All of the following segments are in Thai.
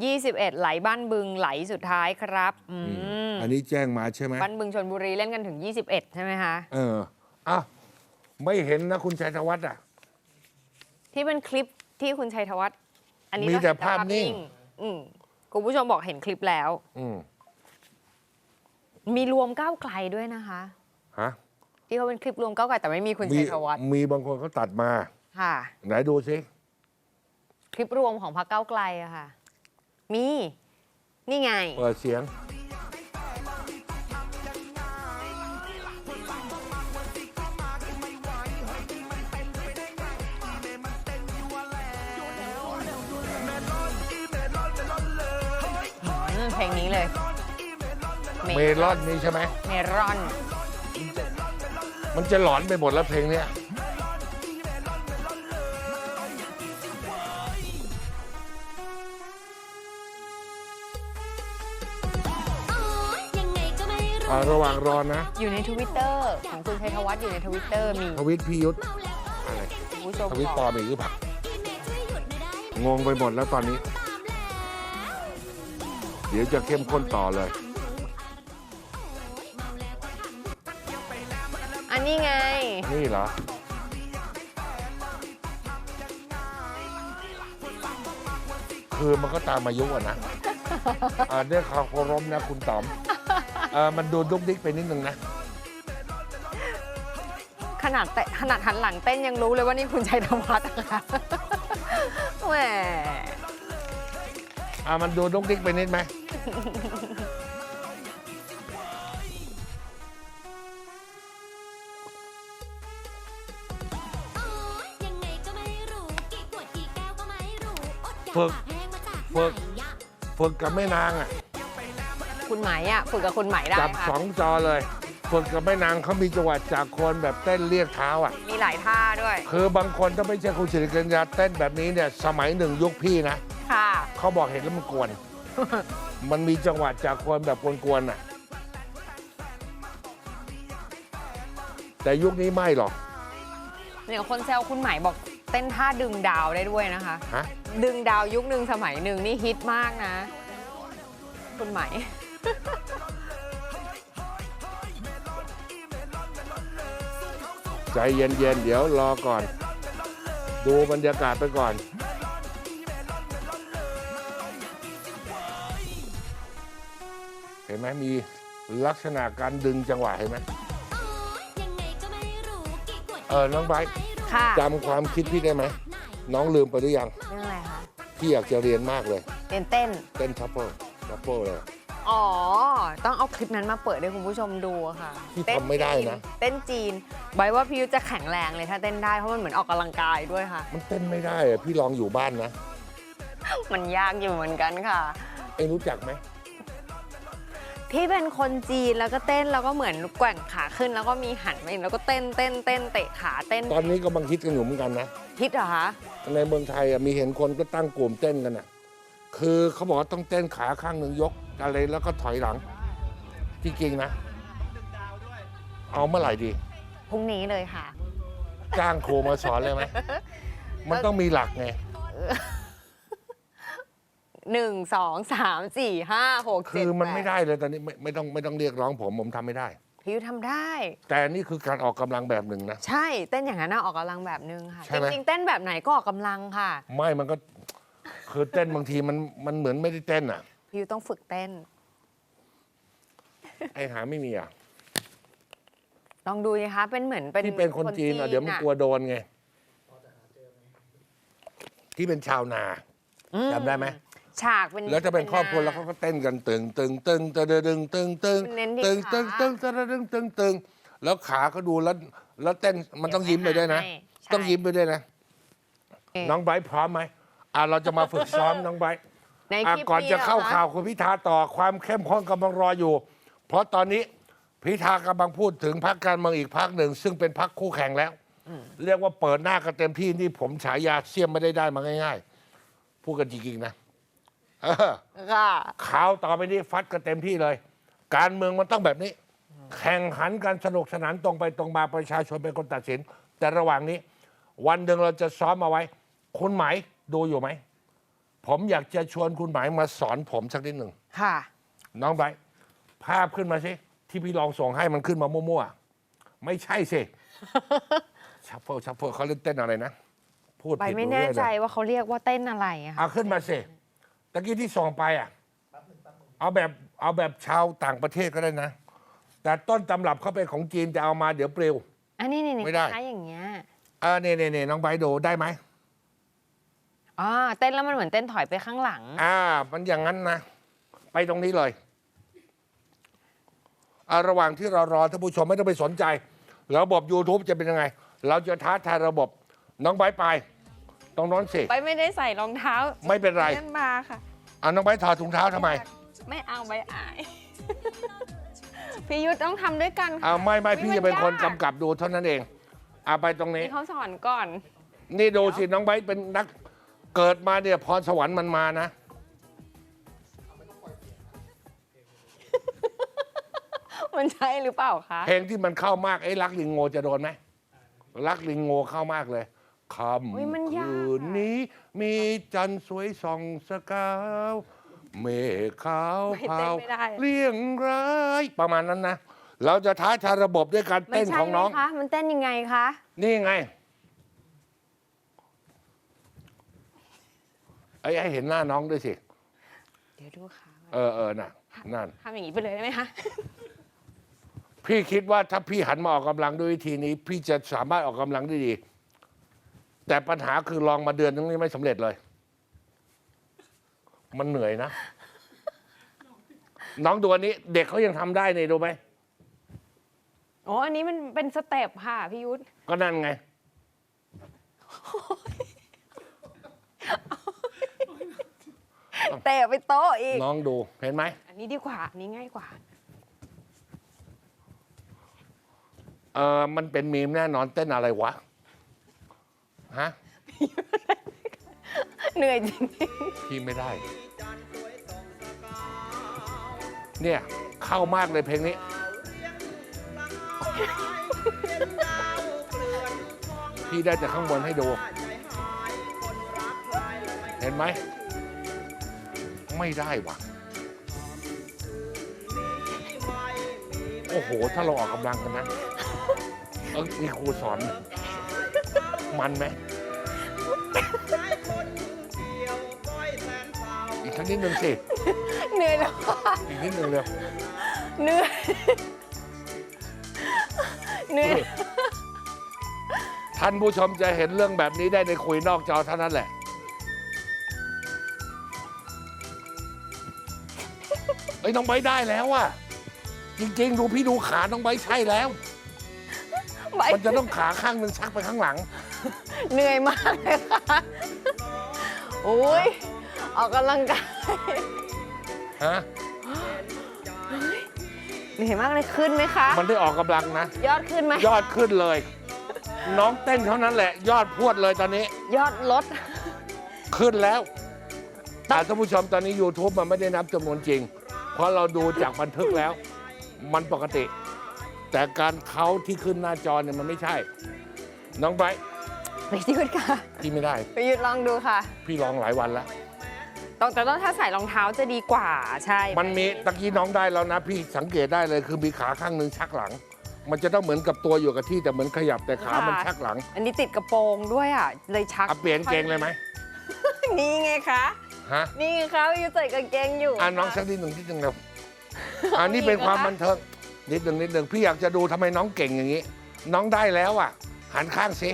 21 ไหลบ้านบึงไหลสุดท้ายครับอืมอันนี้แจ้งมาใช่ไหมบ้านบึงชนบุรีเล่นกันถึง 21 ใช่ไหมคะ เอออะไม่เห็นนะคุณชัยธวัฒน์อะ ที่เป็นคลิปที่คุณชัยธวัฒน์อันนี้มีเรแต่เห็ภาพนิ่ง อืมคุณผู้ชมบอกเห็นคลิปแล้ว อืมมีรวมก้าวไกลด้วยนะคะ ฮะ ที่เขาเป็นคลิปรวมก้าวไกลแต่ไม่มีคุณมีชัยธวัฒน์มีบางคนเขาตัดมา ค่ะ ไหนดูสิคลิปรวมของพรรคก้าวไกลอะค่ะ มี นี่ไง เปิดเสียง อืมเพลงนี้เลยเมลอนนี่ใช่ไหม เมรอน มันจะหลอนไปหมดแล้วเพลงเนี้ย อะระหว่างรอนะ อยู่ในทวิตเตอร์ของคุณชัยธวัฒน์อยู่ในทวิตเตอร์มีทวิตพิยุทธอะไรคุณผู้ชมทวิตบปลออกมอีกหรือเปล่าพี่เมย์ช่วยหยุดไม่ได้ไหมงงไปหมดแล้วตอนนี้ตามแล้วเดี๋ยวจะเข้มข้นต่อเลย อันนี้ไง นี่เหรอ คือมันก็ตามอายุอะนะอ่าด้วยความเคารพนะคุณต๋อม เออมันดูดุกดิกไปนิดนึงนะ ขนาดเตะขนาดหันหลังเต้นยังรู้เลยว่านี่คุณชัยธวัฒน์อะค่ะแหมอ่ามันดูดุกดิกไปนิดไหม ยังไงก็ไม่รู้กี่ขวดกี่แก้วก็ไม่รู้อดอยากฝึกปากแห้งมาจากฝึกไหนอะ ฝึกกับแม่นางอะ คุณไหมอะฝึกกับคุณไหมได้จับค่ะสองจอเลยฝึกกับแม่นางเขามีจังหวะจากคนแบบเต้นเรียกเท้าอะ มีหลายท่าด้วย คือบางคนถ้าไม่ใช่คุณสิริกัญญาเต้นแบบนี้เนี่ยสมัยหนึ่งยุคพี่นะค่ะ เขาบอกเห็นแล้วมันกวน มันมีจังหวะจากคนแบบกวนๆน่ะ แต่ยุคนี้ไม่หรอก เนี่ยคนแซวคุณไหมบอกเต้นท่าดึงดาวได้ด้วยนะคะ ฮะ ดึงดาวยุคหนึ่งสมัยหนึ่งนี่ฮิตมากนะ คุณไหม ใจเย็นๆ เดี๋ยวรอก่อน ดูบรรยากาศไปก่อน เห็นไหมมีลักษณะการดึงจังหวะเห็นไหมยังไงก็ไม่รู้กี่ขวดเออน้องไบร์ทค่ะจำความคิดพี่ได้ไหม น้องลืมไปหรือยัง เรื่องอะไรคะ พี่อยากจะเรียนมากเลย เต้นเต้น เต้นทัพเปิลทัพเปิลเลย อ๋อ ต้องเอาคลิปนั้นมาเปิดให้คุณผู้ชมดูอะค่ะที่เต้ทำไม่ได้นะจีเต้นจีนใบว่าพี่ยุทธจะแข็งแรงเลยถ้าเต้นได้เพราะมันเหมือนออกกำลังกายด้วยค่ะ มันเต้นไม่ได้อะพี่ลองอยู่บ้านนะมันยากอยู่เหมือนกันค่ะ เอ็งรู้จักไหมที่เป็นคนจีนแล้วก็เต้นแล้วก็เหมือนแกว่งขาขึ้น แล้วก็มีหันไปแล้วก็เต้นเต้นเต้นเตะขาเต้นตอนนี้ก็บังคิดกันอยู่เหมือนกันนะฮิตเหรอคะในเมืองไทยอะมีเห็นคนก็ตั้งกลุ่มเต้นกันอะ คือเขาบอกว่าต้องเต้นขาข้างหนึ่งยกอะไรแล้วก็ถอยหลัง จริงๆนะ เอาเมื่อไหร่ดี พรุ่งนี้เลยค่ะ จ้างครูมาสอนเลยไหมมันต้องมีหลักไงหนึ่งสองสามสี่ห้าหกคืเจ็ดอมันแปไม่ได้เลยตอนนี้ไม่ไม่ต้องไม่ต้องเรียกร้องผมผมทำไม่ได้ พี่ยุทธทำได้ แต่นี่คือการออกกำลังแบบหนึ่งนะ ใช่เต้นอย่างนั้นน่ะออกกำลังแบบนึงค่ะ ใช่ไหมจริงๆเต้นแบบไหนก็ออกกำลังค่ะ ไม่มันก็ คือเต้นบางทีมันมันเหมือนไม่ได้เต้นอะ พี่ยุทธต้องฝึกเต้น ไอ้หาไม่มีอะ ลองดูนะคะ เป็นเหมือนเป็นที่เป็นคนจีนอะเดี๋ยวมันกลัวโดนไง ที่เป็นชาวนาอืมจำได้ไหม ฉากเป็นแล้วจะเป็นครอบครัวแล้วเขาก็เต้นกันตึงตึงตึงตึงตึงตึงตึงเน้นที่ตึงตึงขาตึงตึงตึงตึงตึงแล้วขาเขาดูแล้ว แล้วเต้นมันต้องยิ้มไปด้วยนะใช่ใช่ต้องยิ้มไปด้วยนะเอ๊ะน้องไบร์ทพร้อมไหม อะเราจะมาฝึกซ้อมน้องไบร์ทในอะคลิปก่อนจะเข้าหรอคข่าวคุณพิธาต่อความเข้มข้นกำลังรออยู่ เพราะตอนนี้พิธากำลังพูดถึงพรรคการเมืองอีกพรรคหนึ่ง ซึ่งเป็นพรรคคู่แข่งแล้ว เรียกว่าเปิดหน้ากันเต็มที่นี่ผมฉายาเสียมไม่ได้ได้มาง่าย ๆ พูดกันจริงๆนะเออ ค่ะ ข่าวต่อไปนี้ฟัดกันเต็มที่เลย การเมืองมันต้องแบบนี้ แข่งขันกันสนุกสนานตรงไปตรงมาประชาชนเป็นคนตัดสิน แต่ระหว่างนี้ วันหนึ่งเราจะซ้อมเอาไว้ คุณไหมาย ดูอยู่ไหม ผมอยากจะชวนคุณหมายมาสอนผมสักนิดหนึ่งค่ะ น้องไบร์ทภาพขึ้นมาสิที่พี่ลองส่งให้มันขึ้นมามั่วๆไม่ใช่สิ ชัฟเฟิลชัฟเฟิลเขาเล่นเต้นอะไรนะ พูดใบผิดไม่รู้แน่เรื่องใจเลยว่าเขาเรียกว่าเต้นอะไรอะค่ะเอาขึ้นมาสิตะกี้ที่ส่งไปอะเอาแบบเอาแบบชาวต่างประเทศก็ได้นะ แต่ต้นตำรับเขาเป็นของจีนจะเอามาเดี๋ยวเปลว อันนี้นี่ไม่ได้ คล้ายๆอย่างเงี้ย เออเนี่ยเนี่ยน้องไบร์ทดูได้ไหม อ๋อเต้นแล้วมันเหมือนเต้นถอยไปข้างหลัง อ่า มันอย่างนั้นนะ ไปตรงนี้เลยอ่าระหว่างที่เรารอท่านผู้ชมไม่ต้องไปสนใจ ระบบ YouTube จะเป็นยังไง เราจะท้าทายระบบน้องไบร์ทไปตรงโน้นสิ ไปไม่ได้ใส่รองเท้าไม่เป็นไร เล่นมาค่ะเอาน้องไบร์ทถอดถุงเท้าทำไมไม่เอาใบอาย พี่ยุทธต้องทำด้วยกันค่ะเอาไม่ไม่ฮ้ยพี่มัจะเป็นคนยากกำกับดูเท่านั้นเองเอาไปตรงนี้ให้เขาสอนก่อน นี่ดูสิน้องไบร์ทเป็นนัก เกิดมาเนี่ยพรสวรรค์มันมานะ มันใช่หรือเปล่าคะ เพลงที่มันเข้ามากไอ้รักลิงโงจะโดนไหมรักลิงโงเข้ามากเลยคอุ๊ยมันำยากคืนอะนี้ มีจันทร์สวยส่องสกาว เมฆขาวไม่พาเต้นวไม่ได้ เลี่ยงร้ายประมาณนั้นนะ เราจะท้าทายระบบด้วยการมันเต้นใช่ของไหมน้อง คะ มันเต้นยังไงคะ นี่ไง ไอ้ให้เห็นหน้าน้องด้วยสิ เดี๋ยวดูค่ะเออเออน่ะนั่น ทำอย่างนี้ไปเลยได้ไหมคะ พี่คิดว่าถ้าพี่หันมาออกกำลังด้วยวิธีนี้ พี่จะสามารถออกกำลังได้ดี แต่ปัญหาคือลองมาเดือนนึงนี่ไม่สำเร็จเลย มันเหนื่อยนะ น้องดูอันนี้ เด็กเขายังทำได้นี่ดูไหม อ๋อ อันนี้มันเป็นสเต็ปค่ะพี่ยุทธ ก็นั่นไง เตะไปโต๊ะอีก น้องดูเห็นไหม อันนี้ดีกว่าอันนี้ง่ายกว่า เออมันเป็นมีมแน่นอนเต้นอะไรวะ ฮะ เหนื่อยจริงพี่ไม่ได้ เนี่ย เข้ามากเลยเพลงนี้ พี่ได้แต่ข้างบนให้ดู เห็นไหม ไม่ได้วะโอ้โห ถ้าเราออกกำลังกันนะ เออมีครูสอน มันไหม อีกสักนิดหนึ่งสิ เหนื่อยแล้วค่ะอีกนิดหนึ่งเร็วเหนื่อยเหนื่อย ท่านผู้ชมจะเห็นเรื่องแบบนี้ได้ในคุยนอกจอเท่านั้นแหละ เอ้ยน้องใบร์ทได้แล้วอะจริงๆ ดูพี่ดูขาน้องใบร์ทใช่แล้ว ใบมันจะต้องขาข้างหนึ่งชักไปข้างหลัง เหนื่อยมากเลยค่ะโอ้ยออกกำลังกายฮะ เหนื่อยมากเลยขึ้นไหมคะ มันได้ออกกำลังนะ ยอดขึ้นไหมยอดขึ้นเลย น้องเต้นเท่านั้นแหละ ยอดพรวดเลยตอนนี้ ยอดลด ขึ้นแล้วแต่ท่านผู้ชมตอนนี้ YouTube มันไม่ได้นับจำนวนจริง เพราะเราดูจากบันทึกแล้ว มันปกติ แต่การเขาที่ขึ้นหน้าจอเนี่ยมันไม่ใช่ น้องไบร์ทไปยืดค่ะ พี่ไม่ได้ ไปยืดลองดูค่ะ พี่ลองหลายวันแล้วต้องแต่ต้องถ้าใส่รองเท้าจะดีกว่าใช่มันมีตะกี้น้องได้แล้วนะ พี่สังเกตได้เลยคือมีขาข้างหนึ่งชักหลัง มันจะต้องเหมือนกับตัวอยู่กับที่แต่เหมือนขยับแต่ขามันชักหลัง อันนี้ติดกระโปรงด้วยอะเลยชักเอาเปลี่ยนเกงเลยไหม นี่ไงคะฮะนี่ไงคะพี่ยุทธใส่กางเกงอยู่อ่าน้องค่ะสักนิดหนึ่งนิดหนึ่งเร็วอันนี้เป็นความบันเทิงนิดหนึ่งนิดหนึ่งพี่อยากจะดูทำไมน้องเก่งอย่างนี้ น้องได้แล้วอะ หันข้างสิ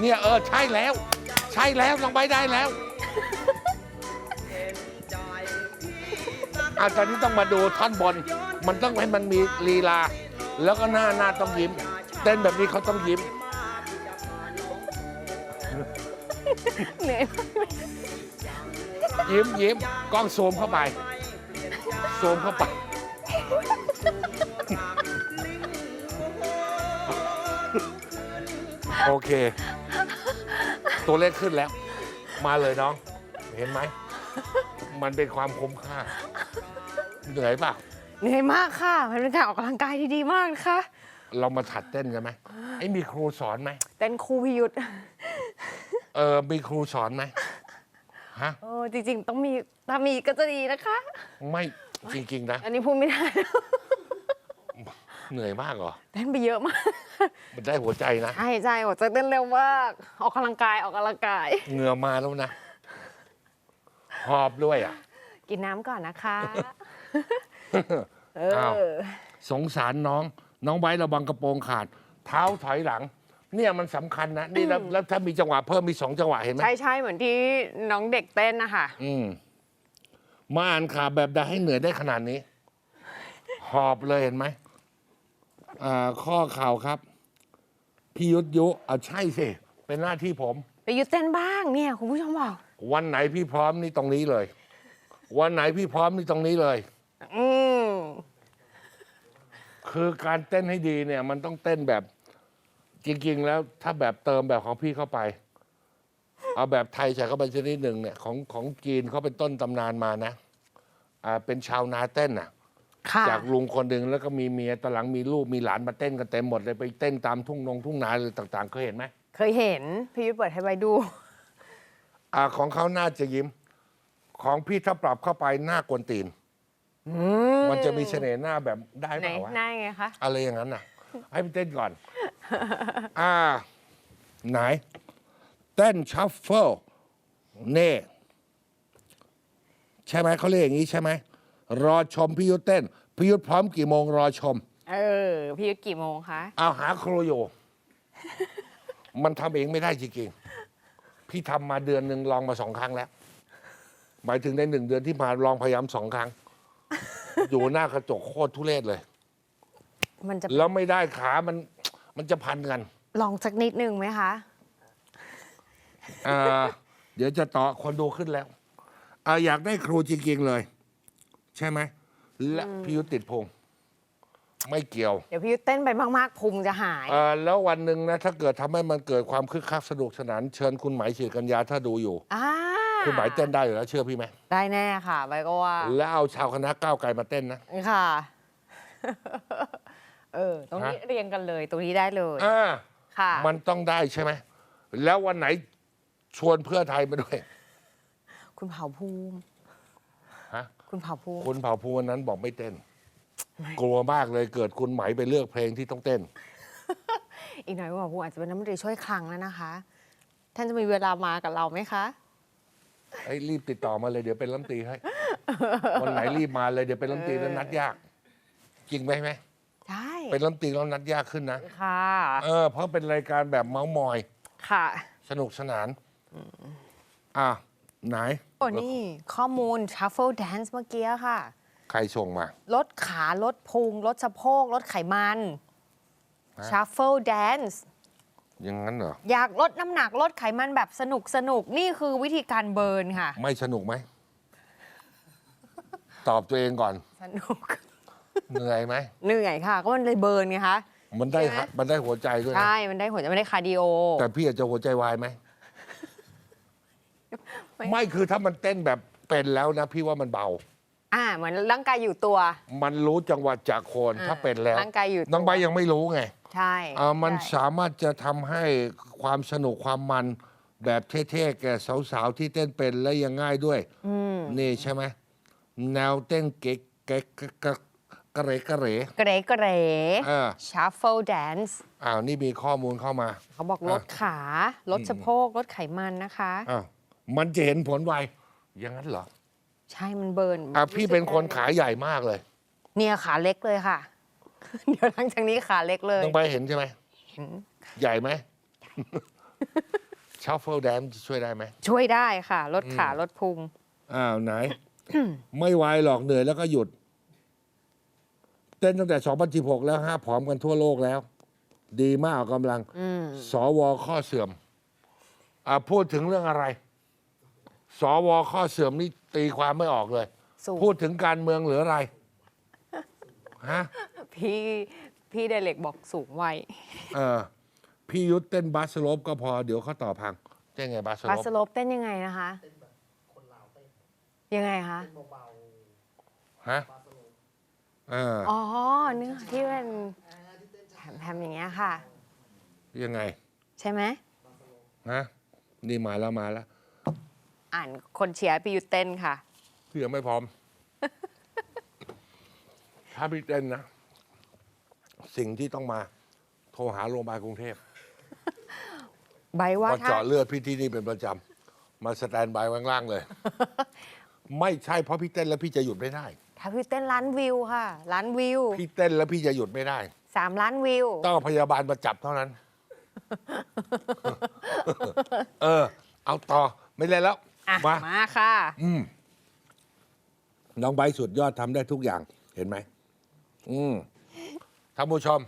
เนี่ยเออใช่แล้ว ใช่แล้วน้องใบได้แล้วอาตอนนี้ต้องมาดูท่อนบน มันต้องให้มันมีลีลา แล้วก็หน้าหน้าต้องยิ้ม เต้นแบบนี้เขาต้องยิ้ม เหนื่อยยิ้มยิ้มกล้องซูมเข้าไปซูมเข้าไป โอเค ตัวเลขขึ้นแล้ว มาเลยน้อง เห็นไหม มันเป็นความคุ้มค่า เหนื่อยเปล่ะ เหนื่อยมากค่ะ มันเป็นการออกกำลังกายที่ดีมากนะคะ เรามาถัดเต้นกันไหมไอ้มีครูสอนไหม เต้นคู่พี่ยุทธ เออมีครูสอนไหมฮะเออจริง ๆ ต้องมีถ้ามีก็จะดีนะคะ ไม่จริง ๆ นะ อันนี้พูดไม่ได้ เหนื่อยมากเหรอเต้นไปเยอะมากมันได้หัวใจนะใช่ใช่หัวใจเต้นเร็วมากออกกำลังกายออกกำลังกาย เหงื่อมาแล้วนะหอบด้วยอะ กินน้ำก่อนนะคะ เออ้าวอสงสารน้อง น้องไว้ระวังกระโปรงขาด เท้าถอยหลัง เนี่ยมันสำคัญนะนี่แล้วแล้วถ้ามีจังหวะเพิ่มมีสองจังหวะเห็นไหมใช่ใช่เหมือนที่น้องเด็กเต้นนะคะอืมมาอ่านข่าวแบบใดให้เหนื่อยได้ขนาดนี้ หอบเลยเห็นไหมอ่าข้อข่าวครับพี่ยุทธยุอะใช่สิเป็นหน้าที่ผม ไปยุดเต้นบ้างเนี่ยคุณผู้ชมบอกวันไหนพี่พร้อมนี่ตรงนี้เลย วันไหนพี่พร้อมนี่ตรงนี้เลย อืมคือการเต้นให้ดีเนี่ย มันต้องเต้นแบบ จริงๆ แล้วถ้าแบบเติมแบบของพี่เข้าไป เอาแบบไทยใส่เข้าไปชนิดหนึ่งเนี่ยของของจีนเขาเป็นต้นตำนานมานะอ่าเป็นชาวนาเต้นน่ะ ค่ะ จากลุงคนหนึ่งแล้วก็มีเมียตอนหลังมีลูกมีหลานมาเต้นกันเต็มหมดเลยไปเต้นตามทุ่งนงทุ่งนาเลยต่างๆเคยเห็นไหมเคยเห็น พี่ยุทธเปิดให้ใบดู อ่าของเขาน่าจะยิ้ม ของพี่ถ้าปรับเข้าไปหน้ากวนตีน มันจะมีเสน่ห์หน้าแบบได้ไหเปนล่าวะ หน้าไงคะ อะไรอย่างนั้นน่ะ ให้มันเต้นก่อน อ่า ไหน เต้นชัฟเฟิลเน่ใช่ไหมเขาเรียกอย่างนี้ใช่ไหม รอชมพี่ยุทธเต้น พี่ยุทธพร้อมกี่โมงรอชม เออ พี่ยุทธกี่โมงคะ เอาหาครูอยู่มันทำเองไม่ได้จริงๆ พี่ทำมาเดือนหนึ่งลองมาสองครั้งแล้ว หมายถึงในหนึ่งเดือนที่มาลองพยายามสองครั้ง อยู่หน้ากระจกโคตรทุเรศเลย มันจะ แล้วไม่ได้ขามัน มันจะพันกันลองสักนิดนึงไหมคะอ่าเดี๋ยวจะต่อคนดูขึ้นแล้วอ่าอยากได้ครูจริงๆเลย ใช่ไหม และพี่ยุทธติดพงไม่เกี่ยวเดี๋ยวพี่ยุทธเต้นไปมากๆพุงจะหาย เอ่อแล้ววันหนึ่งนะ ถ้าเกิดทำให้มันเกิดความคึกคักสนุกสนาน เชิญคุณไหมายฉีดกัญญาถ้าดูอยู่ อ่าคุณไหมายเต้นได้อยู่แล้วเชื่อพี่ไหม ได้แน่ค่ะใบก็ว่าแล้วเอาชาวคณะก้าวไกลมาเต้นนะ ค่ะ เออ ตรงนี้ฮะเรียงกันเลย ตรงนี้ได้เลยอ่าค่ะ มันต้องได้ใช่ไหม แล้ววันไหนชวนเพื่อไทยมาด้วย คุณเผ่าภูมิฮะ คุณเผ่าภูมิคุณเผ่าภูมิวันนั้นบอกไม่เต้น กลัวมากเลยเกิดคุณไหมไปเลือกเพลงที่ต้องเต้น อีกหน่อยคุณเผ่าภูมิอาจจะเป็นน้ำมนตรีช่วยคลังแล้วนะคะ ท่านจะมีเวลามากับเราไหมคะ ไอ้ยรีบติดต่อมาเลยเดี๋ยวเป็นลำตรีให้ วันไหนรีบมาเลยเดี๋ยวเป็นลำตรีแล้วนัดยาก จริงไหมไหมใช่ เป็นลำตรีแล้วนัดยากขึ้นนะค่ะ เออเพราะเป็นรายการแบบเมาส์มอย ค่ะ สนุกสนานอะไหนโอ้นี่ข้อมูล shuffle dance เมื่อกี้ค่ะ ใครส่งมา ลดขาลดพุงลดสะโพกลดไขมันฮะ shuffle dance อย่างนั้นเหรอ อยากลดน้ำหนักลดไขมันแบบสนุกสนุกนี่คือวิธีการเบิร์นค่ะ ไม่สนุกไหม ตอบตัวเองก่อน สนุก เหนื่อยไหมเหนื่อยค่ะ ก็มันเลยเบิร์นไงคะมันได้ใช่ไหมมันได้หัวใจด้วยนะใช่ มันได้หัวใจไม่ได้คาร์ดิโอ แต่พี่อาจจะหัวใจวายไหมไม่ ไม่คือถ้ามันเต้นแบบเป็นแล้วนะ พี่ว่ามันเบา อ่า เหมือนร่างกายอยู่ตัว มันรู้จังหวะจากโคนอ่าถ้าเป็นแล้วร่างกายอยู่ตัว น้องใบร์ทยังไม่รู้ไงใช่อ่ามันใช่สามารถจะทำให้ความสนุกความมันแบบเท่ๆแก่สาวๆที่เต้นเป็นและยังง่ายด้วย อืม นี่ใช่ไหมแนวเต้นเก๊กเก๊กกะกะ กระเรกระเรเกรเกรเออ shuffle dance อ้าวนี่มีข้อมูลเข้ามา เขาบอกลดขา ลดสะโพก ลดไขมันนะคะอ้าวมันจะเห็นผลไวอย่างนั้นเหรอ ใช่มันเบิร์นอะพี่เป็นคนขาใหญ่มากเลย เนี่ยขาเล็กเลยค่ะ เดี๋ยวหลังจากนี้ขาเล็กเลยต้องไปเห็นใช่ไหมเห็นใหญ่ไหมชัฟเฟิลแดมช่วยได้ไหม ช่วยได้ค่ะ ลดขาลดพุงอ้าวไหน ไม่ไหวหรอกเหนื่อยแล้วก็หยุด เต้นตั้งแต่ 2016 แล้วห้าผอมกันทั่วโลกแล้ว ดีมากออกกำลังอืมสวข้อเสื่อมอะพูดถึงเรื่องอะไร สวข้อเสื่อมนี่ตีความไม่ออกเลย สูงพูดถึงการเมืองหรืออะไรฮะ พี่พี่เดเล็กบอกสูงวัยเออพี่ยุทธเต้นบาสโลปก็พอเดี๋ยวเขาต่อพังเต้นไงบาสโลบาปสโลปเต้นยังไงนะคะยังไงคะ ฮะ เอออ๋อเนื้อที่เป็นแผ่มๆอย่างเงี้ยค่ะ ยังไงใช่ไหมฮะนี่มาแล้วมาแล้วอ่านคนเชียร์พี่ยุทธเต้นค่ะ พี่ยังไม่พร้อม ถ้าพี่เต้นนะ สิ่งที่ต้องมา โทรหาโรงพยาบาลกรุงเทพใบว่ามาถ้า เจาะเลือดพี่ที่นี่เป็นประจำมาสแตนบายข้างล่างเลย ไม่ใช่เพราะพี่เต้นแล้วพี่จะหยุดไม่ได้ ถ้าพี่เต้นล้านวิวค่ะ ล้านวิวพี่เต้นแล้วพี่จะหยุดไม่ได้สามล้านวิว ต้องเอาพยาบาลมาจับเท่านั้น เออ เอาต่อไม่เล่นแล้ว อะมา มาค่ะ อืมน้องไบร์ทสุดยอดทำได้ทุกอย่างเห็นไหมอืมท่านผู้ชม